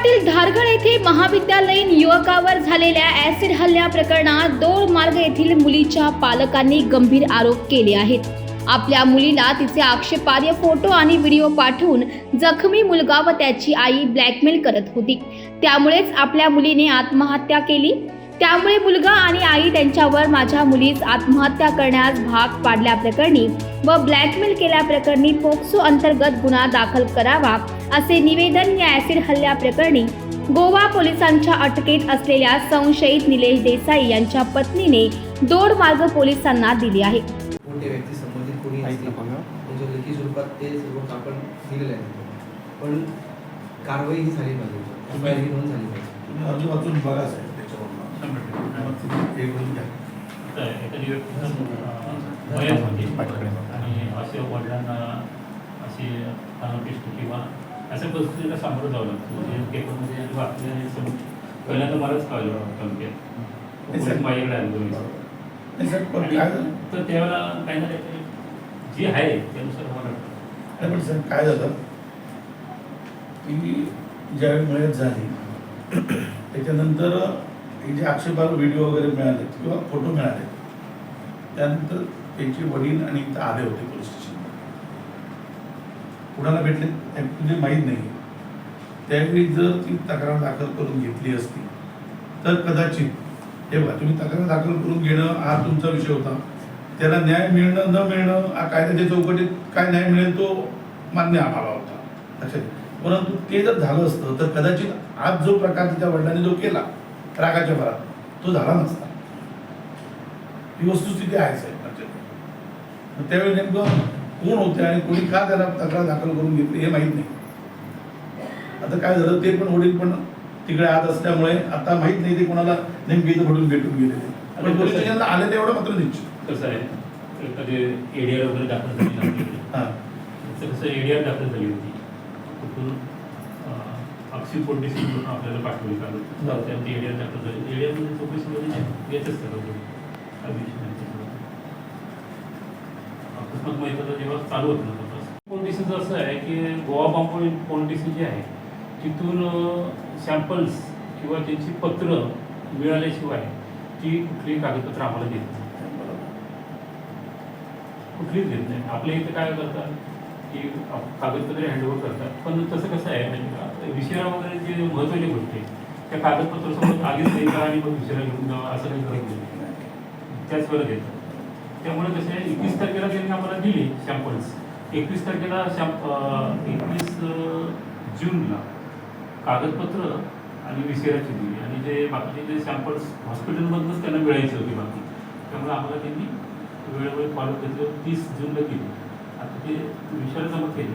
शहरातील धारगड येथे महाविद्यालयीन युवकावर झालेल्या ऍसिड हल्ल्या प्रकरणात दोन मार्ग येथील मुलीच्या पालकांनी गंभीर आरोप केले आहेत. आपल्या मुलीला तिचे आक्षेपार्ह फोटो आणि व्हिडिओ पाठवून जखमी मुलगा व त्याची आई ब्लॅकमेल करत होती. त्यामुळेच आपल्या मुलीने आत्महत्या केली. त्यामुळे मुलगा आणि आई त्यांच्यावर माझ्या मुलीस आत्महत्या करण्यास भाग पाडल्याप्रकरणी व ब्लॅकमेल केल्याप्रकरणी पोक्सो अंतर्गत गुन्हा दाखल करावा. असे निवेदन या ऍसिड हल्ल्याप्रकरणी गोवा पोलिसांच्या अटकेत असलेल्या संशयित निलेश देसाई यांच्या पत्नीने दोड मार्ग पोलिसांना दिले आहे पण कारवाई ही झाली पाहिजे. झाली पाहिजे. एखादी व्यक्ती आणि असे वडिलांना अशी किंवा अशा परिस्थितीला सामोरं जावं लागतं. म्हणजे पेपरमध्ये समोर पहिल्यांदा मलाच कळलं पोलीस माझ्याकडे झालं तर त्यावेळेला काही ना काहीतरी जी आहे त्यानुसार मला पण साहेब काय झालं? की ज्यावेळी मयत झाली त्याच्यानंतर हे जे आक्षेपार्ह व्हिडिओ वगैरे मिळाले किंवा फोटो मिळाले त्यानंतर त्यांचे वडील आणि इथं आले होते पोलीस कुणाला भेटले ॲक्च्युली माहीत नाही. त्यावेळी जर ती तक्रार दाखल करून घेतली असती तर कदाचित हे बघा तुम्ही तक्रार दाखल करून घेणं हा तुमचा विषय होता. त्याला न्याय मिळणं न मिळणं हा कायद्याच्या चौकटीत काय न्याय मिळेल तो मान्य आम्हाला होता. लक्षात परंतु ते जर झालं असतं तर कदाचित आज जो प्रकार तिच्या वडिलांनी जो केला रागाच्या भरात तो झाला नसता. ही वस्तुस्थिती आहे साहेब त्यावेळी नेमकं कोण होते आणि कोणी का त्याला तक्रार दाखल करून घेतली हे माहीत नाही. आता काय झालं ते पण वडील पण तिकडे आत असल्यामुळे आता माहीत नाही ते कोणाला नेमके इथं पडून भेटून गेलेले पण पोलीस स्टेशनला आले तेवढं मात्र निश्चित. कसं आहे. एखादी एडीआर वगैरे दाखल झाली. हां. कसं एडीआर दाखल झाली होती. कुठून अक्षी पोलिसी आपल्याला पाठवली काल. त्यात एडीआर दाखल झाली. एडीआरमध्ये चौकशीमध्ये येतच सगळं काय विषय जेव्हा चालू होत नव्हतं तपास पोलिसीचं असं आहे की गोवा बांबोळी पोलिसी जी आहे तिथून सॅम्पल्स किंवा त्यांची पत्र मिळाल्याशिवाय ती कुठलीही कागदपत्र आम्हाला देत नाही. कुठलीच देत नाही. आपल्या इथे काय करतात की कागदपत्रे हँडओव्हर करतात. पण तसं कसं आहे म्हणजे का? विषया वगैरे जे महत्त्वाच्या गोष्टी त्या कागदपत्र समोर आधीच नाही का आणि मग विषयाला घेऊन जावा असं काही करत नाही. त्याच वेळेला देतात. त्यामुळे कसं आहे एकवीस तारखेला त्यांनी आम्हाला दिले सॅम्पल्स एकवीस तारखेला शॅम्प एकवीस जूनला कागदपत्र आणि विसेराची दिली. आणि जे बाकीचे जे सॅम्पल्स हॉस्पिटलमधूनच त्यांना मिळायचे होते बाकी. त्यामुळे आम्हाला त्यांनी वेळोवेळी फॉलो केलं तीस जूनला केली. आता ते विशाल जमा केले.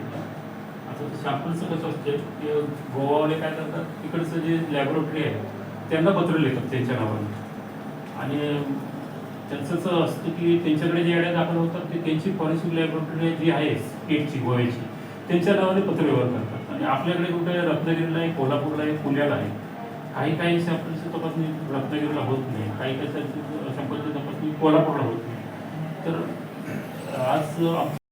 आता ते सॅम्पलचं कसं असतं की गोवावाले काय करतात तिकडचं जे लॅबोरेटरी आहे त्यांना पत्र लिहितात त्यांच्या नावाने. आणि त्यांचं असं असतं की त्यांच्याकडे जे ॲड्या दाखल होतात ते त्यांची फॉरेन्सिक लॅबोरेटरी जी आहे स्टेटची गोव्याची त्यांच्या नावाने पत्रव्यवहार करतात. आणि आपल्याकडे कुठे रत्नागिरीला आहे कोल्हापूरला आहे पुण्याला आहे काही काही सॅम्पलची तपासणी रत्नागिरीला होत नाही काही काही सॅम्पलची तपासणी कोल्हापूरला होत नाही. तर आज